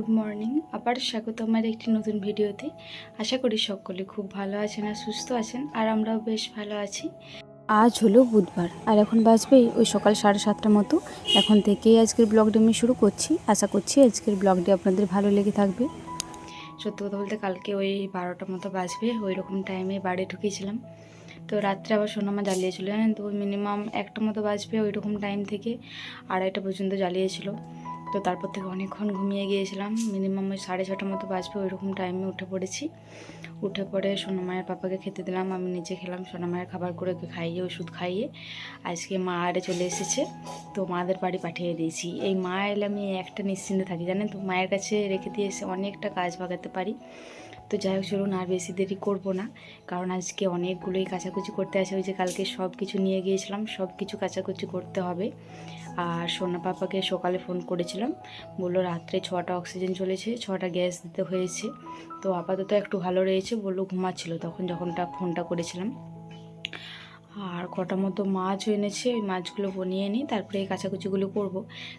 Good morning. আবার স্বাগত আমার একটি নতুন ভিডিওতে। আশা করি সকলে খুব ভালো আছেন আর সুস্থ আছেন, আর আমরাও বেশ ভালো আছি। আজ হলো বুধবার, আর এখন বাজবে ওই সকাল সাড়ে সাতটার মতো। এখন থেকেই আজকের ব্লগটি আমি শুরু করছি। আশা করছি আজকের ব্লগটি আপনাদের ভালো লেগে থাকবে। সত্যি কথা বলতে কালকে ওই বারোটার মতো বাজবে, ওই রকম টাইমে বাড়ি ঢুকিয়েছিলাম তো রাত্রে আবার সোনামা জ্বালিয়েছিল, জানেন তো? মিনিমাম একটা মতো বাজবে ওই রকম টাইম থেকে, আড়াইটা পর্যন্ত জ্বালিয়েছিল। তো তারপর থেকে অনেকক্ষণ ঘুমিয়ে গিয়েছিলাম। মিনিমাম ওই সাড়ে ছটার মতো বাজবে, ওই রকম টাইমে উঠে পড়েছি। উঠে পড়ে সোনামায়ের পাপাকে খেতে দিলাম। আমি নিজে খেলাম সোনামায়ের খাবার করে খাইয়ে, ওষুধ খাইয়ে আজকে মা আরে চলে এসেছে। তো মাদের বাড়ি পাঠিয়ে দিয়েছি। এই মা এলে আমি একটা নিশ্চিন্তে থাকি, জানেন তো? মায়ের কাছে রেখে দিয়ে এসে অনেকটা কাজ বাগাতে পারি। তো যাই হোক, চলুন আর বেশি দেরি করব না। কারণ আজকে অনেকগুলোই কাচাকুচি করতে আছে। ওই যে কালকে সব কিছু নিয়ে গিয়েছিলাম সব কিছু কাচাকুচি করতে হবে। আর সোনা পাপাকে সকালে ফোন করেছিলাম। বলল, রাত্রে ছটা অক্সিজেন চলেছে, ছটা গ্যাস দিতে হয়েছে। তো আপাতত একটু ভালো রয়েছে। বলল, ঘুমাচ্ছিল। তখন যখনটা ফোনটা করেছিলাম। আর কটা মতো মাছও এনেছে, ওই মাছগুলো বনিয়ে নিই, তারপরে এই কাচাকুচিগুলো করব।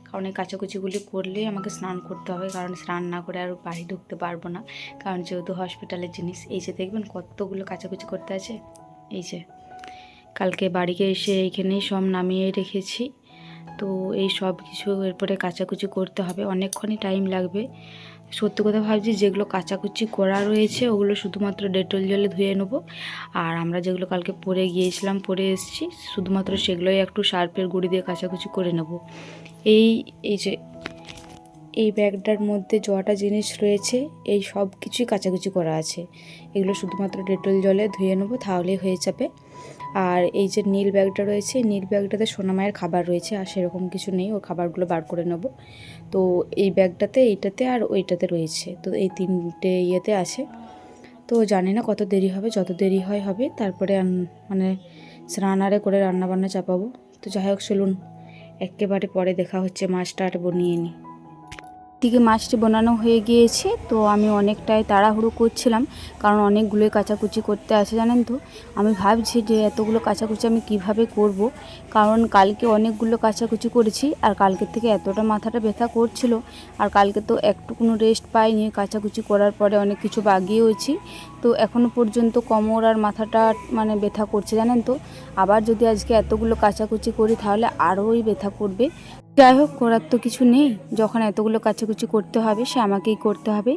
কারণ এই কাচাকুচিগুলি করলেই আমাকে স্নান করতে হবে, কারণ স্নান না করে আর বাড়ি ঢুকতে পারব না। কারণ যেহেতু হসপিটালের জিনিস, এই যে দেখবেন কতগুলো কাচাকুচি করতে আছে, এই যে। কালকে বাড়িতে এসে এইখানেই সব নামিয়ে রেখেছি। তো এই সব কিছু এরপরে কাচাকুচি করতে হবে। অনেকক্ষণই টাইম লাগবে। সত্যি কথা ভাবছি, যেগুলো কাচাকুচি করা রয়েছে, ওগুলো শুধুমাত্র ডেটল জলে ধুয়ে নেব। আর আমরা যেগুলো কালকে পরে গিয়েছিলাম, পরে এসেছি, শুধুমাত্র সেগুলোই একটু সার্পের গুঁড়ি দিয়ে কাচাকুচি করে নেব। এই এই যে এই ব্যাগটার মধ্যে যটা জিনিস রয়েছে, এই সব কিছুই কাচাকুচি করা আছে। এগুলো শুধুমাত্র ডেটল জলে ধুয়ে নেব, তাহলেই হয়ে যাবে। আর এই যে নীল ব্যাগটা রয়েছে, নীল ব্যাগটাতে সোনামায়ের খাবার রয়েছে, আর সেরকম কিছু নেই ওই খাবারগুলো বার করে নেব। তো এই ব্যাগটাতে, এইটাতে আর ওইটাতে রয়েছে। তো এই তিনটে ইয়েতে আছে। তো জানি না কত দেরি হবে, যত দেরি হয় হবে, তারপরে মানে স্নান আরে করে রান্নাবান্না চাপাবো। তো যাই হোক, চলুন, একেবারে পরে দেখা হচ্ছে, মাছটা আর বনিয়ে নিই দিকে মাছটি বানানো হয়ে গিয়েছে, তো আমি অনেকটাই তাড়াহুড়ো করছিলাম, কারণ অনেকগুলোই কাচাকুচি করতে আছে জানেন তো। আমি ভাবছি যে এতগুলো কাচাকুচি আমি কীভাবে করব, কারণ কালকে অনেকগুলো কাচাকুচি করেছি, আর কালকের থেকে এতটা মাথাটা ব্যথা করছিল, আর কালকে তো একটু কোনো রেস্ট পাইনি, কাচাকুচি করার পরে অনেক কিছু বাগিয়েওছি তো এখনও পর্যন্ত কোমর আর মাথাটা মানে ব্যথা করছে জানেন তো। আবার যদি আজকে এতগুলো কাচাকুচি করি, তাহলে আরোই ব্যথা করবে। যাই হোক, করার তো কিছু নেই। যখন এতগুলো কাছাকুচি করতে হবে, সে আমাকেই করতে হবে।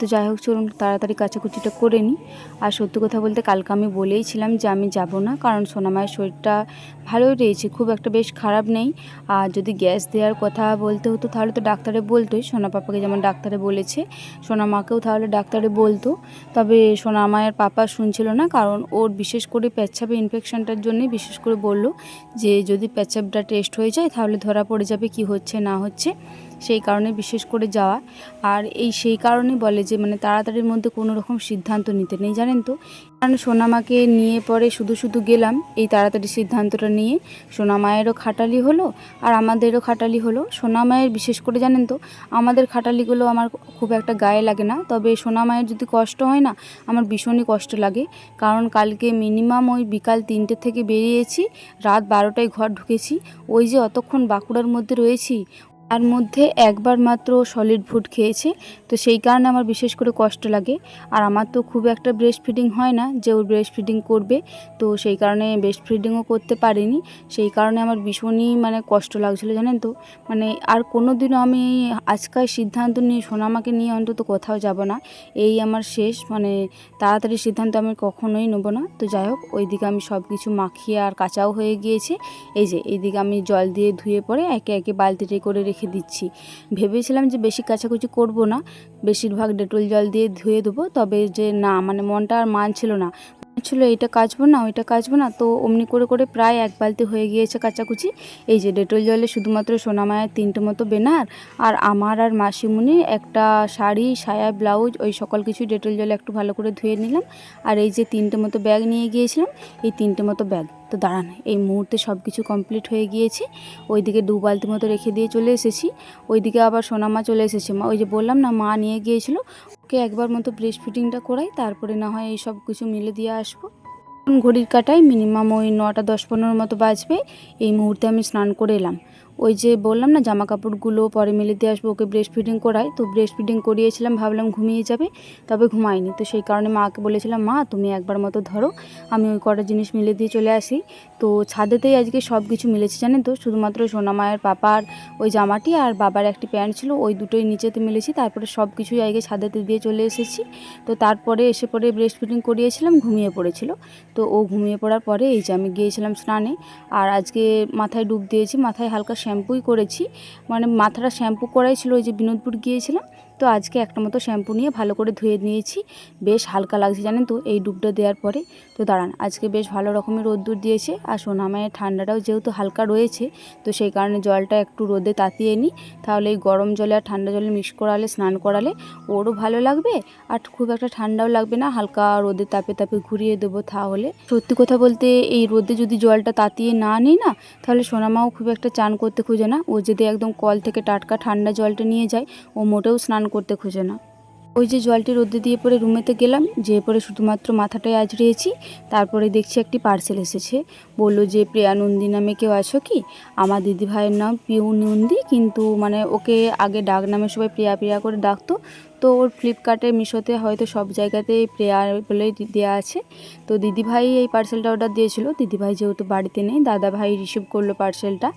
তো যাই হোক, চলুন তাড়াতাড়ি কাচাকুচিটা করে নিই। আর সত্যি কথা বলতে, কালকে আমি বলেইছিলাম যে আমি যাব না, কারণ সোনামায়ের শরীরটা ভালোই রয়েছে, খুব একটা বেশ খারাপ নেই। আর যদি গ্যাস দেওয়ার কথা বলতে হতো, তাহলে তো ডাক্তারে বলতোই, সোনা পাপাকে যেমন ডাক্তারে বলেছে, সোনা মাকেও তাহলে ডাক্তারে বলতো। তবে সোনা মায়ের পাপা শুনছিল না, কারণ ওর বিশেষ করে পেচ্ছাপে ইনফেকশনটার জন্যই বিশেষ করে বলল যে, যদি পেচ্ছাপটা টেস্ট হয়ে যায়, তাহলে ধরা পড়ে যাবে কি হচ্ছে, না হচ্ছে। সেই কারণে বিশেষ করে যাওয়া। আর এই সেই কারণে বলে যে মানে তাড়াতাড়ির মধ্যে কোনো রকম সিদ্ধান্ত নিতে নেই, জানেন তো? কারণ সোনামাকে নিয়ে পরে শুধু শুধু গেলাম, এই তাড়াতাড়ি সিদ্ধান্তটা নিয়ে। সোনামায়েরও খাটালি হলো আর আমাদেরও খাটালি হলো। সোনামায়ের বিশেষ করে জানেন তো, আমাদের খাটালিগুলো আমার খুব একটা গায়ে লাগে না। তবে সোনামায়ের যদি কষ্ট হয় না, আমার ভীষণই কষ্ট লাগে। কারণ কালকে মিনিমাম ওই বিকাল তিনটে থেকে বেরিয়েছি, রাত বারোটায় ঘর ঢুকেছি। ওই যে অতক্ষণ বাঁকুড়ার মধ্যে রয়েছি তার মধ্যে একবার মাত্র সলিড ফুড খেয়েছে। তো সেই কারণে আমার বিশেষ করে কষ্ট লাগে। আর আমার তো খুব একটা ব্রেস্ট ফিডিং হয় না, যে ওর ব্রেস্ট ফিডিং করবে, তো সেই কারণে ব্রেস্ট ফিডিংও করতে পারিনি। সেই কারণে আমার ভীষণই মানে কষ্ট লাগছিল, জানেন তো? মানে আর কোনো দিনও আমি আজকাল সিদ্ধান্ত নিয়ে সোনামাকে নিয়ে অন্তত কোথাও যাব না। এই আমার শেষ মানে তাড়াতাড়ি সিদ্ধান্ত আমি কখনোই নেব না। তো যাই হোক, ওইদিকে আমি সব কিছু মাখিয়ে আর কাঁচাও হয়ে গিয়েছে। এই যে, এইদিকে আমি জল দিয়ে ধুয়ে পরে একে একে বালতিতে করে রেখে দিচ্ছি। ভেবেছিলাম যে বেশি কাছাকুচি করব না, বেশিরভাগ ডেটল জল দিয়ে ধুয়ে দেবো তবে যে না মানে মনটা আর মানছিল না। ছিল এটা কাচবো না, ওইটা কাচবো না। তো অমনি করে করে প্রায় এক বালতি হয়ে গিয়েছে কাচাকুচি। এই যে ডেটল জলে শুধুমাত্র সোনামায়ের তিনটে মতো বেনার আর আমার আর মাসিমুনি একটা শাড়ি, সায়া, ব্লাউজ, ওই সকল কিছু ডেটল জলে একটু ভালো করে ধুয়ে নিলাম। আর এই যে তিনটে মতো ব্যাগ নিয়ে গিয়েছিলাম, এই তিনটে মতো ব্যাগ। তো দাঁড়ান, এই মুহূর্তে সব কিছু কমপ্লিট হয়ে গিয়েছে। ওইদিকে দু বালতি মতো রেখে দিয়ে চলে এসেছি। ওইদিকে আবার সোনামা চলে এসেছে। মা, ওই যে বললাম না, মা নিয়ে গিয়েছিল। ওকে একবার মতো ব্রেস্ট ফিটিংটা করাই, তারপরে না হয় এই সব কিছু মিলে দিয়ে আসব। ঘড়ির কাটায় মিনিমাম ওই নটা দশ পনেরোর মতো বাজবে, এই মুহূর্তে আমি স্নান করে এলাম। ওই যে বললাম না জামা কাপড়গুলো পরে মেলে দিয়ে আসব, ওকে ব্রেস্ট ফিডিং করাই। তো ব্রেস্ট ফিডিং করিয়েছিলাম, ভাবলাম ঘুমিয়ে যাবে, তবে ঘুমায়নি। তো সেই কারণে মাকে বলেছিলাম, মা, তুমি একবার মতো ধরো, আমি ওই কটা জিনিস মিলে দিয়ে চলে আসি। তো ছাদেতেই আজকে সব কিছু মিলেছে, জানেন তো? শুধুমাত্র সোনামায়ের পাপার ওই জামাটি আর বাবার একটি প্যান্ট ছিল, ওই দুটোই নিচেতে মিলেছি, তারপরে সব কিছুই আগে ছাদেতে দিয়ে চলে এসেছি। তো তারপরে এসে পরে ব্রেস্ট ফিডিং করিয়েছিলাম, ঘুমিয়ে পড়েছিল। তো ও ঘুমিয়ে পড়ার পরে এই যে আমি গিয়েছিলাম স্নানে, আর আজকে মাথায় ডুব দিয়েছি, মাথায় হালকা শ্যাম্পুই করেছি। মানে মাথাটা শ্যাম্পু করাই ছিল ওই যে বিনোদপুর গিয়েছিলাম। তো আজকে একটা মতো শ্যাম্পু নিয়ে ভালো করে ধুয়ে নিয়েছি। বেশ হালকা লাগছে জানেন তো, এই ডুবটা দেওয়ার পরে। তো দাঁড়ান, আজকে বেশ ভালো রকমের রোদ্দুর দিয়েছে আর সোনামায়ের ঠান্ডাটাও যেহেতু হালকা রয়েছে, তো সেই কারণে জলটা একটু রোদে তাতিয়ে নিই। তাহলে এই গরম জলে আর ঠান্ডা জলে মিক্স করালে, স্নান করালে ওরও ভালো লাগবে আর খুব একটা ঠান্ডাও লাগবে না, হালকা রোদে তাপে তাপে ঘুরিয়ে দেবো তাহলে। সত্যি কথা বলতে এই রোদে যদি জলটা তাতিয়ে না নিই না, তাহলে সোনামাও খুব একটা চান করতে খুঁজে না। ও যদি একদম কল থেকে টাটকা ঠান্ডা জলটা নিয়ে যায়, ও মোটেও স্নান করতে খোঁজে না। ওই যে জলটি রোদে দিয়ে পরে রুমেতে গেলাম যে পরে শুধুমাত্র মাথাটাই আজড়িয়েছি তারপরে দেখছি একটি পার্সেল এসেছে। বলল যে, প্রিয়া নন্দী নামে কেউ আছো কি? আমার দিদি ভাইয়ের নাম পিউ নন্দী, কিন্তু মানে ওকে আগে ডাক নামে সবাই প্রিয়া প্রিয়া করে ডাকতো। তো ওর ফ্লিপকার্টে মিশোতে হয়তো সব জায়গাতেই প্রেয়ার বলে দেওয়া আছে। তো দিদিভাই এই পার্সেলটা অর্ডার দিয়েছিল। দিদিভাই যেহেতু বাড়িতে নেই দাদা ভাই রিসিভ করল পার্সেলটা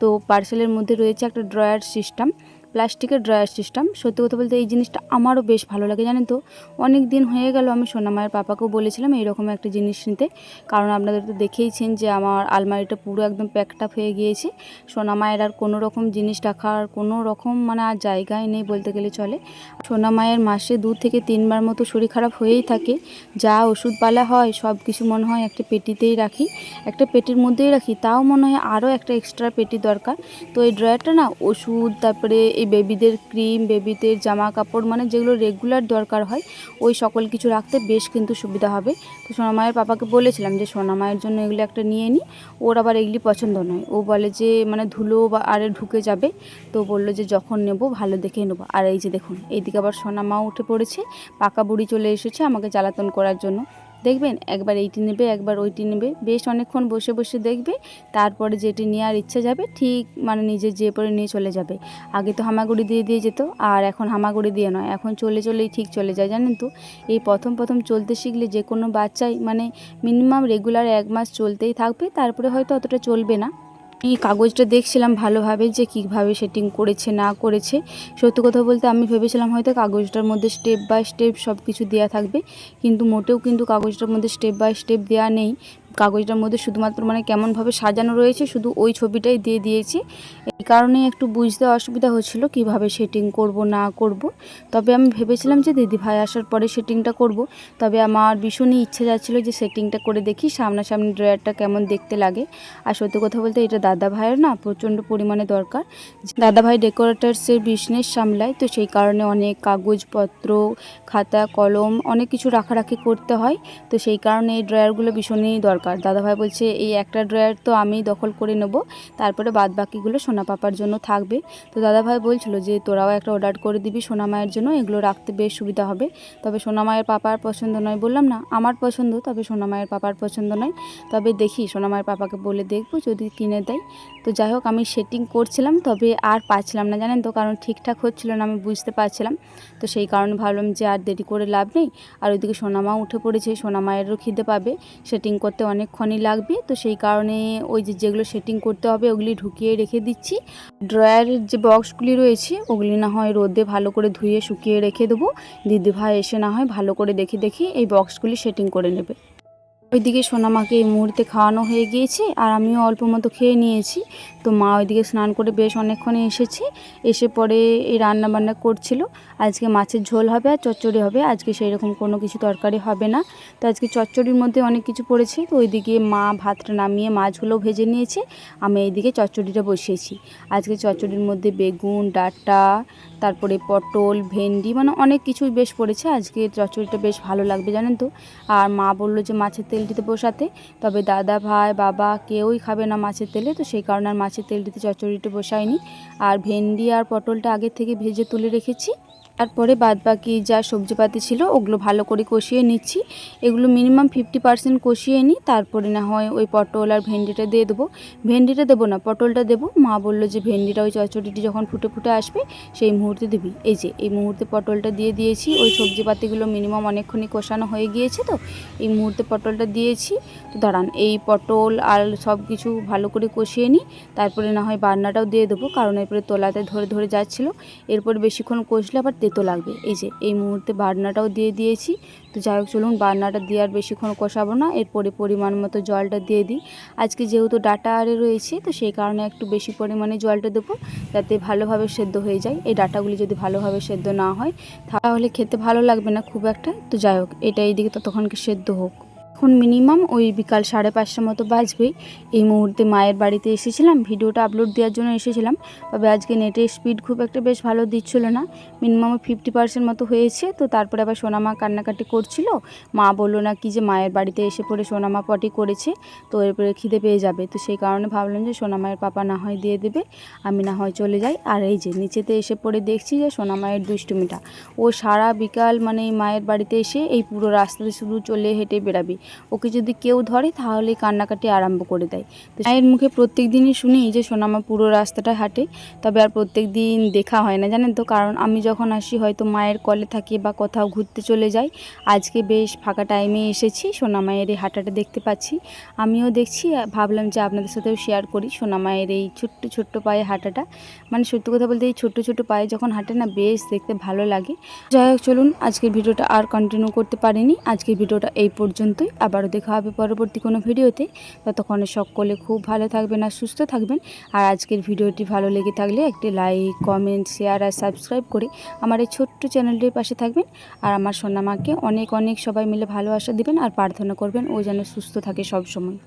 তো পার্সেলের মধ্যে রয়েছে একটা ড্রয়ার সিস্টেম প্লাস্টিকের ড্রয়ার সিস্টেম। সত্যি কথা বলতে এই জিনিসটা আমারও বেশ ভালো লাগে, জানেন তো? অনেক দিন হয়ে গেল, আমি সোনামায়ের পাপাকেও বলেছিলাম এইরকম একটা জিনিস নিতে। কারণ আপনাদের তো দেখেইছেন যে আমার আলমারিটা পুরো একদম প্যাকটাপ হয়ে গিয়েছে। সোনামায়ের আর কোনো রকম জিনিস রাখার কোনো রকম মানে আর জায়গায় নেই বলতে গেলে চলে। সোনামায়ের মাসে দু থেকে তিনবার মতো শরীর খারাপ হয়েই থাকে। যা ওষুধপালা হয়, সব কিছু মনে হয় একটা পেটিতেই রাখি। একটা পেটির মধ্যেই রাখি, তাও মনে হয় আরও একটা এক্সট্রা পেটি দরকার। তো এই ড্রয়ারটা না ওষুধ, তারপরে এই বেবিদের ক্রিম, বেবিদের জামা কাপড় মানে যেগুলো রেগুলার দরকার হয়, ওই সকল কিছু রাখতে বেশ কিন্তু সুবিধা হবে। তো সোনামায়ের পাপাকে বলেছিলাম যে, সোনামায়ের জন্য এগুলো একটা নিয়ে নিই ওর আবার এগুলি পছন্দ নয়। ও বলে যে মানে ধুলো বা আরে ঢুকে যাবে। তো বলল যে, যখন নেব, ভালো দেখে নেব। আর এই যে দেখুন, এইদিকে আবার সোনামাও উঠে পড়েছে, পাকা বুড়ি চলে এসেছে আমাকে জ্বালাতন করার জন্য। দেখবেন? একবার এইটি নেবে, একবার ওইটি নেবে। বেশ অনেকক্ষণ বসে বসে দেখবে, তারপরে যেটি নেওয়ার ইচ্ছা যাবে, ঠিক মানে নিজে যে পরে নিয়ে চলে যাবে। আগে তো হামাগুড়ি দিয়ে দিয়ে যেত, আর এখন হামাগুড়ি দিয়ে নয়। এখন চলে, চলেই ঠিক চলে যায়, জানেন তো? এই প্রথম প্রথম চলতে শিখলে যে কোনো বাচ্চাই মানে মিনিমাম রেগুলার এক মাস চলতেই থাকবে, তারপরে হয়তো অতটা চলবে না। এই কাগজটা দেখছিলাম ভালোভাবে যে কীভাবে সেটিং করেছে, না করেছে। সত্যি কথা বলতে আমি ভেবেছিলাম হয়তো কাগজটার মধ্যে স্টেপ বাই স্টেপ সব কিছু দেওয়া থাকবে, কিন্তু মোটেও কিন্তু কাগজটার মধ্যে স্টেপ বাই স্টেপ দেওয়া নেই। কাগজটার মধ্যে শুধুমাত্র মানে কেমনভাবে সাজানো রয়েছে, শুধু ওই ছবিটাই দিয়ে দিয়েছি। এই কারণেই একটু বুঝতে অসুবিধা হচ্ছিল কীভাবে সেটিং করব, না করব। তবে আমি ভেবেছিলাম যে দিদি ভাই আসার পরে সেটিংটা করব। তবে আমার ভীষণই ইচ্ছে যাচ্ছিল যে সেটিংটা করে দেখি, সামনাসামনি ড্রয়ারটা কেমন দেখতে লাগে। আর সত্যি কথা বলতে এটা দাদা ভাইয়ের না প্রচণ্ড পরিমাণে দরকার। দাদা ভাই ডেকোরেটার্সের বিজনেস সামলায়, তো সেই কারণে অনেক কাগজপত্র, খাতা, কলম অনেক কিছু রাখারাখি করতে হয়। তো সেই কারণে এই ড্রয়ারগুলো ভীষণই দরকার। দাদাভাই বলছে, এই একটা ড্রয়ার তো আমি দখল করে নেব, তারপরে বাদ বাকিগুলো সোনা পাপার জন্য থাকবে। তো দাদাভাই বলছিল যে, তোরাও একটা অর্ডার করে দিবি সোনা মায়ের জন্য, এগুলো রাখতে বেশ সুবিধা হবে। তবে সোনা মায়ের পাপার পছন্দ নয় বললাম না, আমার পছন্দ, তবে সোনা মায়ের পাপার পছন্দ নয়। তবে দেখি, সোনা মায়ের পাপাকে বলে দেখব যদি কিনে দেয়। তো যাই হোক, আমি সেটিং করছিলাম, তবে আর পাচ্ছিলাম না, জানেন তো? কারণ ঠিকঠাক হচ্ছিল না, আমি বুঝতে পারছিলাম। তো সেই কারণে ভাবলাম যে, আর দেরি করে লাভ নেই। আর ওইদিকে সোনামা উঠে পড়েছে সোনামায়েরও খিদে পাবে, সেটিং করতে অনেকক্ষণই লাগবে। তো সেই কারণে ওই যে যেগুলো সেটিং করতে হবে ওগুলি ঢুকিয়ে রেখে দিচ্ছি। ড্রয়ারের যে বক্সগুলি রয়েছে ওগুলি না হয় রোদে ভালো করে ধুয়ে শুকিয়ে রেখে দেবো। দিদিভাই এসে না হয় ভালো করে দেখে দেখে এই বক্সগুলি সেটিং করে নেবে। ওইদিকে সোনামাকে এই মুহূর্তে খাওয়ানো হয়ে গিয়েছে আর আমিও অল্প মতো খেয়ে নিয়েছি। তো মা ওইদিকে স্নান করে বেশ অনেকক্ষণে এসেছে। এসে পরে এই রান্না বান্না করছিল। আজকে মাছের ঝোল হবে আর চচ্চড়ি হবে। আজকে সেই রকম কোনো কিছু তরকারি হবে না। তো আজকে চচ্চড়ির মধ্যে অনেক কিছু পড়েছে। তো ওইদিকে মা ভাতটা নামিয়ে মাছগুলো ভেজে নিয়েছে। আমি এইদিকে চচ্চড়িটা বসিয়েছি। আজকে চচ্চড়ির মধ্যে বেগুন, ডাঁটা, তারপরে পটল, ভেন্ডি মানে অনেক কিছুই বেশ পড়েছে। আজকে চচ্চড়িটা বেশ ভালো লাগবে জানেন তো। আর মা বলল যে মাছের তেলটিতে বসাতে। তবে দাদা, ভাই, বাবা কেউই খাবে না মাছের তেলে, তো সেই কারণে আর মাছের তেলটিতে চচ্চড়িটা বসাইনি। আর ভেন্ডি আর পটলটা আগের থেকে ভেজে তুলে রেখেছি। তারপরে বাদ বাকি যা সবজিপাতি ছিল ওগুলো ভালো করে কষিয়ে নিচ্ছি। এগুলো মিনিমাম ফিফটি পার্সেন্ট কষিয়ে নিই, তারপরে না হয় ওই পটল আর ভেন্ডিটা দিয়ে দেবো। ভেন্ডিটা দেবো না, পটলটা দেবো। মা বলল যে ভেন্ডিটা ওই চচড়িটি যখন ফুটে ফুটে আসবে, সেই মুহূর্তে দিবি। এই যে, এই মুহূর্তে পটলটা দিয়ে দিয়েছি, ওই সবজিপাতিগুলো মিনিমাম অনেকক্ষণই কষানো হয়ে গিয়েছে তো, এই মুহূর্তে পটলটা দিয়েছি। তো দাঁড়ান, এই পটল আর সব কিছু ভালো করে কষিয়ে নিই, তারপরে না হয় বান্নাটাও দিয়ে দেবো, কারণ এরপরে তোলাতে ধরে ধরে যাচ্ছিল। এরপর বেশিক্ষণ কষলে আবার তেতো লাগবে। এই যে, এই মুহূর্তে বার্নাটাও দিয়ে দিয়েছি। তো যাই হোক, চলুন বার্নাটা দিয়ে আর বেশিক্ষণ কষাবো না। এরপরে পরিমাণ মতো জলটা দিয়ে দিই। আজকে যেহেতু ডাটা আরে রয়েছে, তো সেই কারণে একটু বেশি পরিমাণে জলটা দেবো, যাতে ভালোভাবে সেদ্ধ হয়ে যায়। এই ডাটাগুলি যদি ভালোভাবে সেদ্ধ না হয়, তাহলে খেতে ভালো লাগবে না খুব একটা। তো যাই হোক, এটা এইদিকে ততক্ষণকে সেদ্ধ হোক। এখন মিনিমাম ওই বিকাল সাড়ে পাঁচটা মতো বাজবেই। এই মুহূর্তে মায়ের বাড়িতে এসেছিলাম, ভিডিওটা আপলোড দেওয়ার জন্য এসেছিলাম। তবে আজকে নেটের স্পিড খুব একটা বেশ ভালো দিচ্ছিল না। মিনিমাম ফিফটি পার্সেন্ট মতো হয়েছে, তো তারপরে আবার সোনামা কান্নাকাটি করছিল। মা বলল, না, কি যে মায়ের বাড়িতে এসে পড়ে সোনামা পটি করেছে, তো এরপরে খিদে পেয়ে যাবে। তো সেই কারণে ভাবলাম যে সোনামায়ের পাপা না হয় দিয়ে দেবে, আমি না হয় চলে যাই। আর এই যে নিচেতে এসে পড়ে দেখছি যে সোনামায়ের দুষ্টুমিটা। ও সারা বিকাল মানে মায়ের বাড়িতে এসে এই পুরো রাস্তাতে শুধু চলে হেঁটে বেড়াবি। ওকে যদি কেউ ধরে তাহলে কান্নাকাটি আরম্ভ করে দেয়। তো মায়ের মুখে প্রত্যেক দিনই শুনি যে সোনামা পুরো রাস্তাটা হাঁটে, তবে আর প্রত্যেক দিন দেখা হয় না, জানেন তো? কারণ আমি যখন আসি, হয়তো মায়ের কলে থাকি বা কোথাও ঘুরতে চলে যাই। আজকে বেশ ফাঁকা টাইমে এসেছি, সোনামায়ের এই হাঁটাটা দেখতে পাচ্ছি। আমিও দেখছি, ভাবলাম যে আপনাদের সাথেও শেয়ার করি সোনামায়ের এই ছোট্ট ছোট্ট পায়ে হাঁটাটা। মানে সত্যি কথা বলতে, এই ছোট্ট ছোট্ট পায়ে যখন হাঁটে না, বেশ দেখতে ভালো লাগে। যাই হোক, চলুন, আজকের ভিডিওটা আর কন্টিনিউ করতে পারিনি। আজকের ভিডিওটা এই পর্যন্তই। আবারও দেখা হবে পরবর্তী কোনো ভিডিওতে। ততক্ষণে সকলে খুব ভালো থাকবেন আর সুস্থ থাকবেন। আর আজকের ভিডিওটি ভালো লেগে থাকলে একটি লাইক, কমেন্ট, শেয়ার আর সাবস্ক্রাইব করে আমার এই ছোট্ট চ্যানেলটির পাশে থাকবেন। আর আমার সোনামাকে অনেক অনেক সবাই মিলে ভালোবাসা দিবেন আর প্রার্থনা করবেন ও যেন সুস্থ থাকে সব সময়।